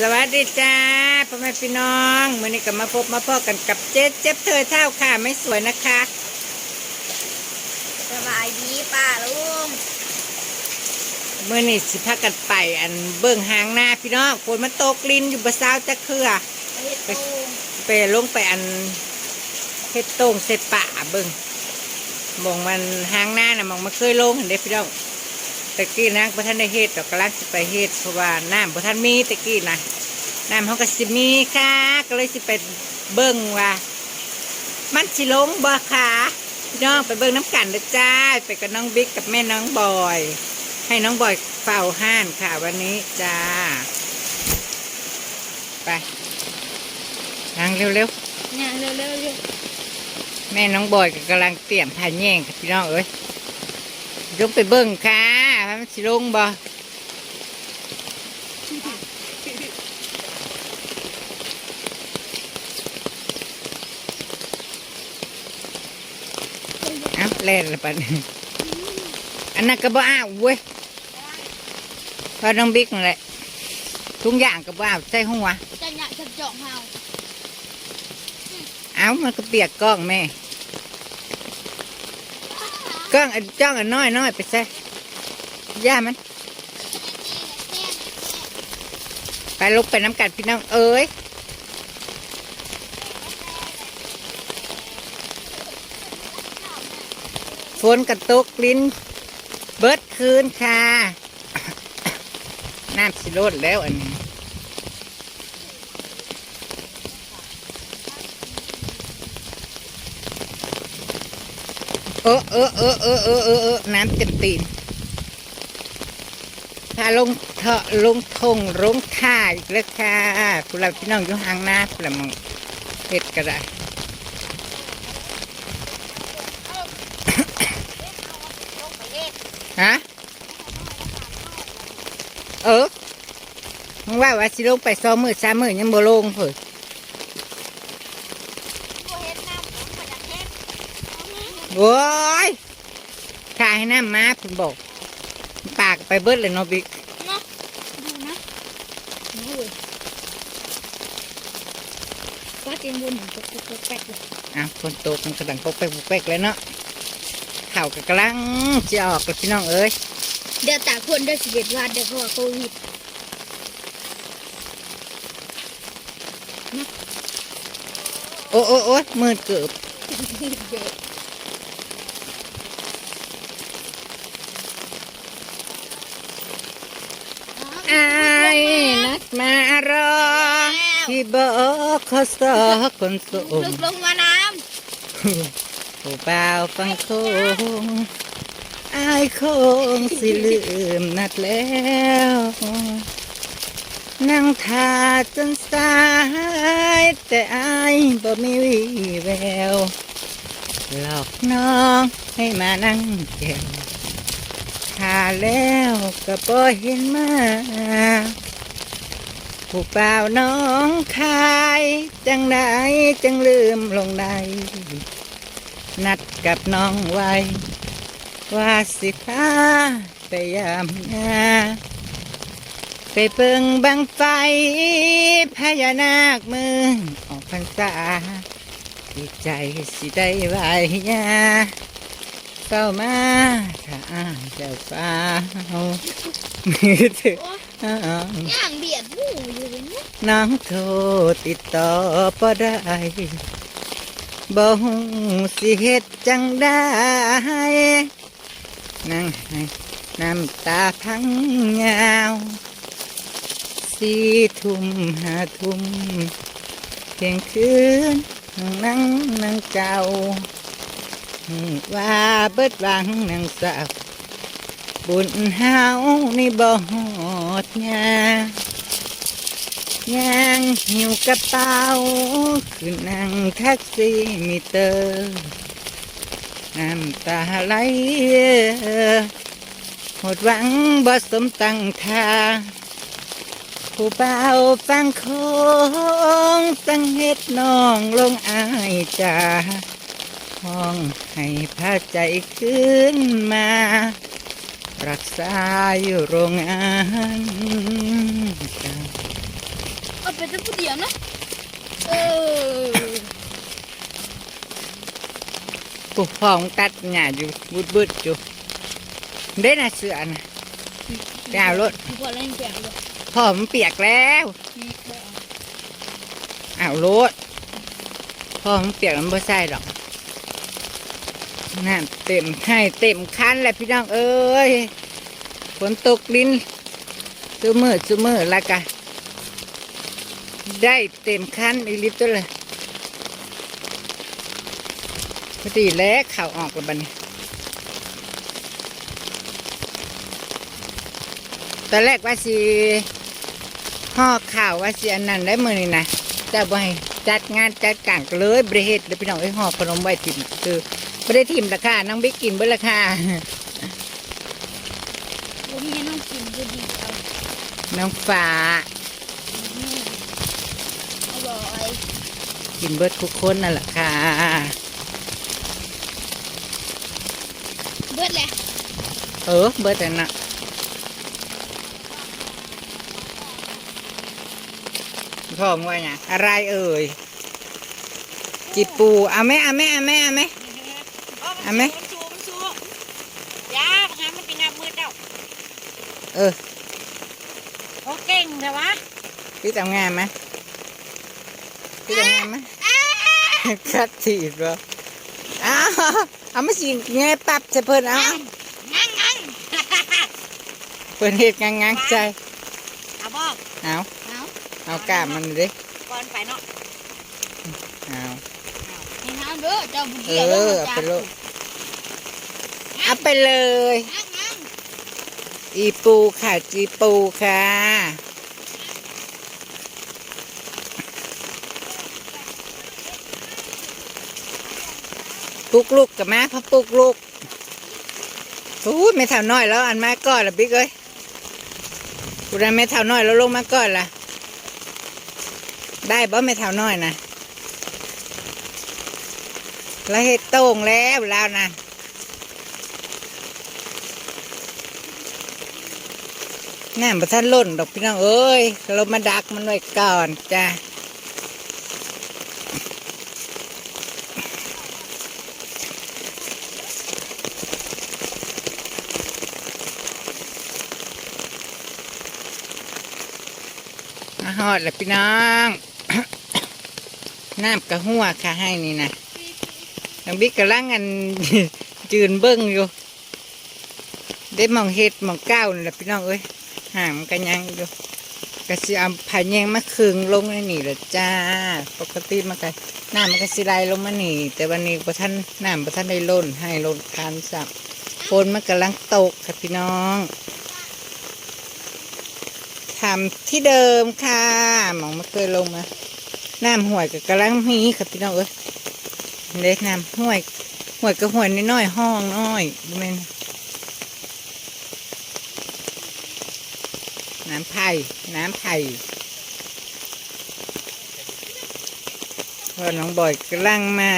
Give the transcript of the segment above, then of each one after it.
สวัสดีจ้าพ่อแม่พี่น้องมื่อนี้ก็มาพบมาพ่อกันกับเจ๊เจ็บเธอเท่าค่ะไม่สวยนะคะสบายดีป้าลุงเมื่อนี้สิพากันไปอันเบิ่งหางหน้าพี่น้องฝนมันตกลินอยู่บะซาวจะเครือไปเฮ็ดตูงไปลงไปอันเฮ็ดโต้งเสร็จป่าเบิ่งมองมันหางหน้าน่ะมองมันเคยลงเห็นได้พี่น้อง ตะกี้นางพระท่านได้เฮ็ดดอกกระลังสิไปเฮ็ดเพราะว่าน้ำพระท่านมีตะกี้นะน้ำเขาก็สิมีค่ะก็เลยสิไปเบิ่งว่า มันสิลงบ่ค่ะพี่น้องไปเบิ่งน้ำกันเด้อจ้าไปกับน้องบิ๊กกับแม่น้องบอย ให้น้องบอยเฝ้าห้านค่ะวันนี้จ้าไปทางเร็วเนี่ยเร็วเร็วเร็วๆแม่น้องบอยก็กำลังเตรียมผ่านแย่งกับพี่น้องเอ้ย ยกไปเบิ่งค่ะว่ามันสิลงบ่เอ้าแล่นละปัดนี้อันนั้นก็บ่อ้าวเว้ยพอน้องบิ๊กนั่นแหละทุกอย่างก็บ่อ้าวใส่หัว จะอยากจะเจาะเฮาเอ้ามันก็เปีย กกล้องแม่กล้องอันจ้องอันน้อยน้อยไปใส่ย่ามัน ไปลุกไปน้ำกัดพี่น้องเอ้ยฝนกระตุกลิ้น เบิดคืนค่ะ น้ำสิโลดแล้วอันนี้ เออเออเออเออเออเออเออน้ำเต็มตีนถ้าลงเถาะลงทงลงท่าอีกแล้วค่ะพวกเราพี่น้องอยู่ห่างหน้าพวกเรามองเห็ดก็ได้ฮะเออมึงว่าว่าสิลงไปสองมือสามมือยังบ่ลงเผย บ่เฮ็ดน้ำผมก็จะเฮ็ด โว้ยถ่ายให้น้ำมาผมบอก ปากไปเบิดเลยเนาะบิ๊กเนาะดูนะโอ้ยป้าเตียงบนหนึ่งตกตกตกแป๊กเลยอะคนโตกมันกระดังปกไปปกเป๊กเลยเนาะข่าวก็กำลังจะออกกับพี่น้องเอ้ยเดี๋ยวตากคนเดี๋ยวสิเด็ดวันเดี๋ยวเพราะว่าโควิดโอ้โอ้โอ้ยมืดเกือบ เด็ก อายนัดมารอที่ บอกขอสอคนสูลึงกลงมาน้ผู้บ่าวฟังโคงอายคงสิลืมนัดแล้วนั่งทาจนสาย แต่อายบ่มีวี่แวว หลอกน้องให้มานั่งแก้วทาแล้วก็บ่เห็นมา ผู้เปล่าน้องคาย จังไดจังลืมลงใดนัดกับน้องไว้ ว่าสิพาไปยามนาไปเบิ่งบังไฟพญานาคมืองออกพรรษาดีใจสิได้ไหวญาเข้ามาถ้าอ้ายเจ้าฟ้ามือถือ ย่างเบียดหมูอยู่เนี่ยน้องโทรติดต่อบ่ได้บ่ฮู้สิเฮ็ดจังได้นั่งให้น้ำตาพังยาวสี่ทุ่มห้าทุ่มเที่ยงคืนนั่งนั่งเจ้าว่าเบิดหวังนั่งสาว บุญเฮานี่บ่หอดยายังหิวกระเป๋าคือนั่งแท็กซี่มิเตอร์น้ำตาไหลหมดหวังบ่สมตั้งท่าผู้เบาฟังคงสังเฮ็ดน้องลงอายจ่าห้องให้พาใจขึ้นมา รักษาอยู่โรงงานเป็นตัวผู้เดียวนะเออปลูกพองตัดหญ้าอยู่บุดบุดๆอยู่เด้น่ะเสือน่ะไปเอารถพอเล่นแก่เลยพ่อมันเปียกแล้วเอารถพ่อมันเปียกมันบ่ใส่หรอก น้ำเต็มให้เต็มคันแหละพี่น้องเอ้ยฝนตกลิ้นซื้อมือซื้อมือแล้วกันได้เต็มคันอีลิตตัวเลยพอดีแล้วข่าวออกแล้วบันี้ตอนแรกว่าสิห่อข่าวว่าสิอันนั้นได้มือนี่นะแต่บ่ให้จัดงานจัดการเลยบริเฮ็ดเลยพี่น้องไอ้ห่อขนมไว้ทิมคือ ไม่ได้ทิมราคานั่งไปกินเบิดราคาผมมีน้องกินก็ดีเอาน้องฟ้าอร่อยกินเบิดทุกคนนั่นแหละค่ะเบิดแหละเออเบิดแต่นน่ะพ่อมงว่าไงอะไรเอ่ยจีปูเอาไหมเอาไหมเอาไหมเอาไหม เอาไหมมันสูมันสูยาหามันเป็นงามมืดเจ้าเออโอ้เก่งแต่วะพี่ทำงานไหมพี่ทำงานไหมคัดถีบเหรออ้าวเอามาสิไงปรับจะเพิ่นเอางั้งงั้งเพิ่นเฮ็ดงานงานใจเอาบอกเอาเอาเอากล้ามมันดิก่อนไปเนาะเอาในน้ำเด้อเจ้าผู้เอเดียวอเอาไป เอาไปเลย อีปูค่ะจีปูค่ะ ปุกลูกกับมาพะปลุกลูกโอ้ยไม่เท่าน้อยแล้วอันมาก่อนละบิ๊กเอ้ยกูได้ไม่เท่าน้อยแล้วลงมาก่อนละได้บ่ไม่เท่าน้อยนะแล้วเฮ็ดโต่งแล้วแล้วนะ น้ำประทันล่นดอกพี่น้องเอ้ยเรามาดักมันไว้ก่อนจ้ามาหอดแล้วพี่น้อง น้ำกระหัวค่ะให้นี่นะน้องบิ๊กกำลังอันจืนเบิ้งอยู่ ได้มองเห็ดมองก้าวนี่แหละพี่น้องเอ้ย ห่างมันกันยังอยู่กระสิเอาผายแยงมาคึงลงในนี่แหละจ้า ปกติมันก็น้ำมันก็สิไหลลงมานี่แต่วันนี้ประท่านน้ำประท่านได้ล้นให้ล้นคานสับฝนมันกำลังตกค่ะพี่น้องทำที่เดิมค่ะหมองมาเคยลงมาน้ำห่วยกับกำลังมีค่ะพี่น้องเอ้ยเล็กน้ำห่วยห่วยกับห่วยน้อยห้องน้อยบ่แม่น น้ำไผ่ น้ำไผ่พอน้องบอยกำลังมา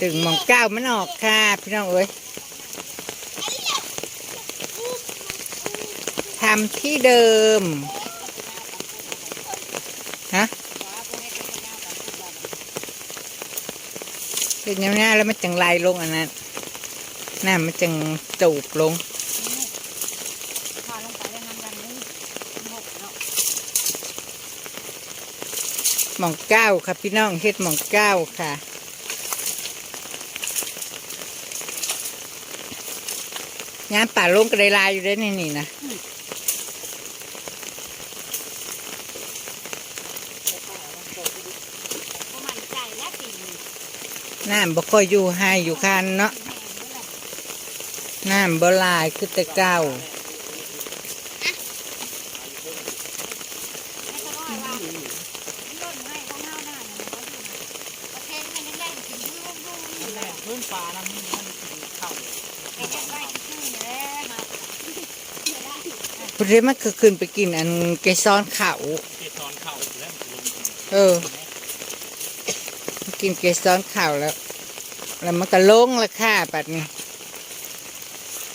ถึงมองเก้ามันออกค่ะพี่น้องเอ้ยทำที่เดิม ฮะเป็นยาวๆแล้วมันจังไหลลงอันนั้นน้ำมันจังจูบลง พาลงไปแล้วน้ำกันนี่หกเนาะ หมองเก้าค่ะพี่น้องเฮ็ดหมองเก้าค่ะงานป่าลงกระไดลายอยู่ได้ในนี่นะเพราะมันใจแล้วปีนี้น้ำบ่ค่อยอยู่ให้อยู่คันเนาะน้ำบ่ลายคือแต่เก้า ไม่ต้องว่าว่ามันล่นให้ข้างหน้าหน้าเนี่ยมันก็อยู่นะประเทศมันยังได้กินยุ่งยุ่งยุ่งอยู่เลย พื้นฟ้านะมันมัน เรียมาพอดีมันคือขึ้นไปกินอันเกสรเขาเกสรเขาแล้วเออ กินเกสรเขาแล้ว แล้วมันก็ลงล้วค่ะปัดนี้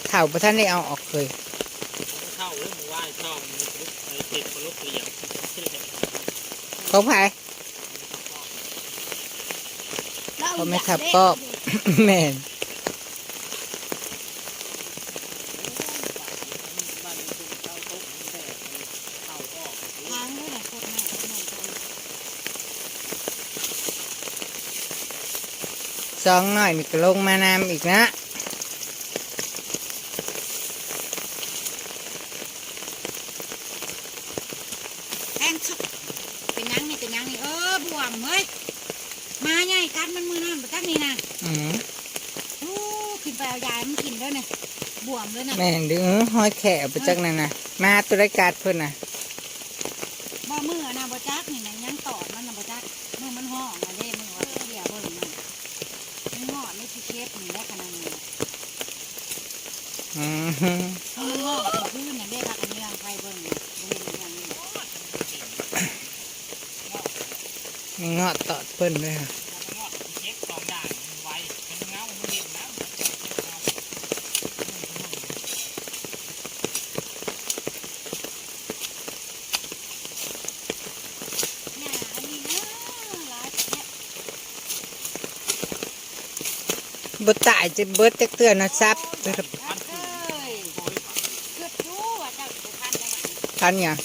เข่าประท่านได้เอาออกเลยเข้าเริ่มไหว้ช่องมันลุกไอ้ติดมลุกเหลี่ยมของไผเรเขาไม่ขับก็แม่น บ้านมันเข้าโต๊ะแต่เข้าก็ ทางด้วยนะคนหน้าคนหน้าคน สองหน่อยนี่ก็ลงมานำอีกนะแองชุบเป็นยังนี่เป็นยังนี่เออบวมเฮ้ยมาไงกันมันมือนั่นประจักนี่นะอืมโอ้ขึ้นไปเอายายมันกินด้วยนะบวมเลยนะแม่นดื้อห้อยแขวไปจักนั่นนะมาตัวรการเพิ่อนนะบ่มือนะบ่จักนี่นะยังตอดมันนะบ่จักมือมันห่อมาเด้มือว่าเดียวเบิ่งนั่นมันห่อในที่เชฟนี่ได้ขนาดนี้ อืมมือมันห่อเป็นพื้นน่ะได้พักอันนี้รังไฟเบิ่งมีเงาะตอดเพิ่นด้วยค่ะเช็คสองอย่างมันไวมันเงามันเด่นนะมันเช็คเงาน่าอันนี้นะหลายเนี่ยบ่ตายจะเบิดจักเตือนนะซับรู้ว่าเจ้าสิพันได้ ไหมทันหยัง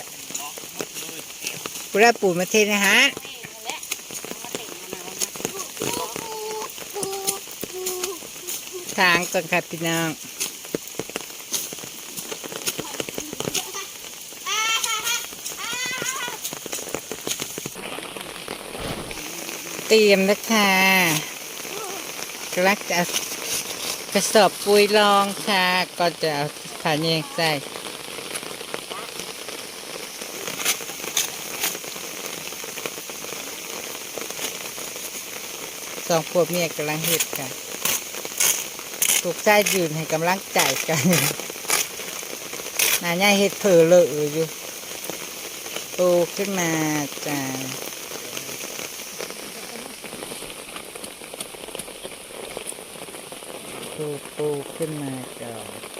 โอ้ยล็อกหมดเลยกูได้ปูนมาเทนะฮะเอ้ยนั่นแหละเอามาเต่งมาเอามาทางก่อนค่ะพี่น้องเตรียมนะคะกำลังจะเอากระสอบปุ๋ยรองค่ะ ก็จะเอา ผ่านแยงใส่สองพวกเมียกำลังเห็ดค่ะถูกใจยืนให้กำลังใจกันนาย่าเห็ดเผลอเลอะอยู่โตขึ้นมาจ้าปูปูขึ้นมาก่อน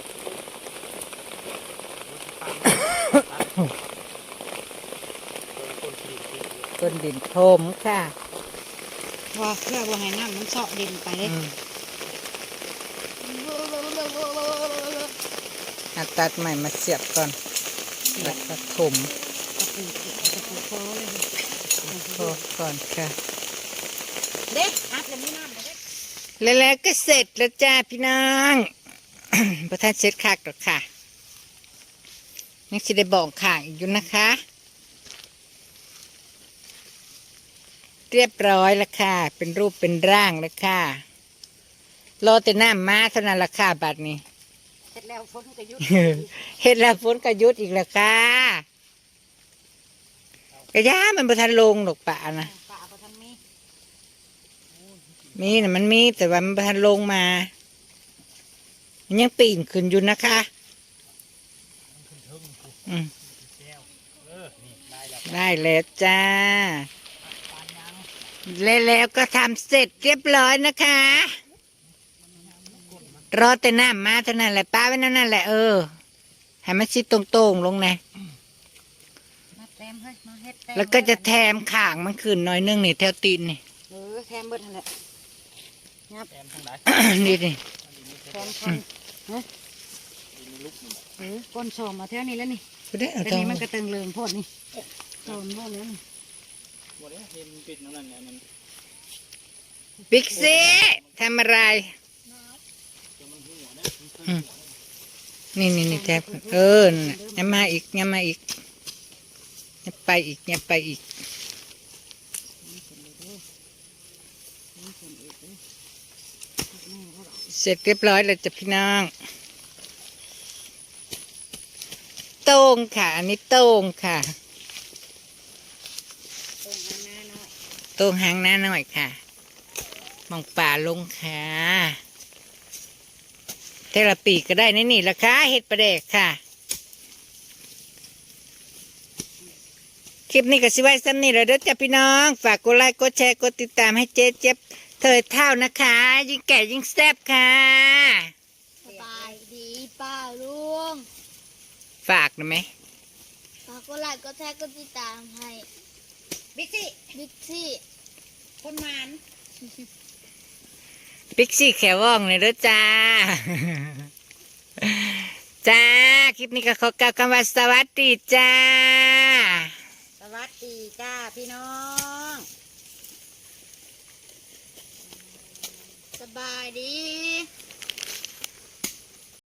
คนขี่ขี่ ต้นดินโทมค่ะว่าเพื่อว่าให้น้ำมันเสาะดินไปเลยอืมเอาตัดใหม่มาเสียบก่อนแล้วก็ถมตะปูตะปูโค้เลยโทก่อนค่ะเด็กอัดแล้วมีน้ำเด็กแล้วแล้วก็เสร็จแล้วจ้าพี่น้องประทานเสร็จคักหรอกค่ะยังจะได้บอกข่างอีกอยู่นะคะ เรียบร้อยแล้วค่ะ เป็นรูปเป็นร่างแล้วค่ะรอแต่น้ำมาเท่านั้นละค่ะบัดนี้เสร็จแล้วฝนก็หยุดเห็ดแล้วฝนก็หยุดอีกแล้วค่ะกระยามันประทันลงดอกป่านะป่าประทันมีมีนะมันมีแต่ว่ามันประทันลงมามันยังปีนขึ้นอยู่นะคะได้แล้วจ้า แล้วแล้วก็ทำเสร็จเรียบร้อยนะคะ รอแต่น้ำมาเท่านั้นแหละป้าไว้นั่นแหละเออให้มันชิดตรงๆลงนะมาแต้มเฮ้ยมาเฮ็ดต้มแล้วก็จะแถมข่างมันขึ้นหน่อยนึงนี่แถวตีนนี่เออแถมเบิดนั่นแหละแอมทางไหนนี่นี่แถมพันฮะเออก้นสองมาแถวนี้แล้วนี่กูได้เอาแต่ตรงนี้มันกระเติงเลิงโพดนี่โซนโพดแล้วนี่ หมดแล้วเห็นปิดนั่นเนี่ยมันบิ๊กซีทำอะไรจะมันหัวเนี่ยมันเคยอืมหัวเนี่ยนี่นี่นี่แทบเออน่ะอย่ามาอีกอย่ามาอีกอย่าไปอีกอย่าไปอีกเสร็จเรียบร้อยแล้วจ้ะพี่น้องโต้งค่ะ อันนี้โต้งค่ะ ตรงข้างหน้าหน่อยโต้งหางหน้าหน่อยค่ะมองป่าลงค่ะเทละปีกก็ได้นี่นี่ละค่ะเห็ดประเดกค่ะ คลิปนี้ก็สิไว้ซ้ำนี่แหล้วเด้อจ้ะพี่น้อง ฝากกดไลค์กดแชร์กดติดตามให้เจ๊เจ็บเธอเท่านะคะ ยิ่งแก่ยิ่งแซ่บค่ะสบายดีฝากหนะไหมฝากกดไลค์กดแชร์กดติดตามให้ บิ๊กซี่บิ๊กซี่คนหมานปิกซี่แขวว่องเลยเด้อจ้า จ้า คลิปนี้ก็ขอกล่าวคำว่าสวัสดีจ้า สวัสดีจ้าพี่น้อง สบายดี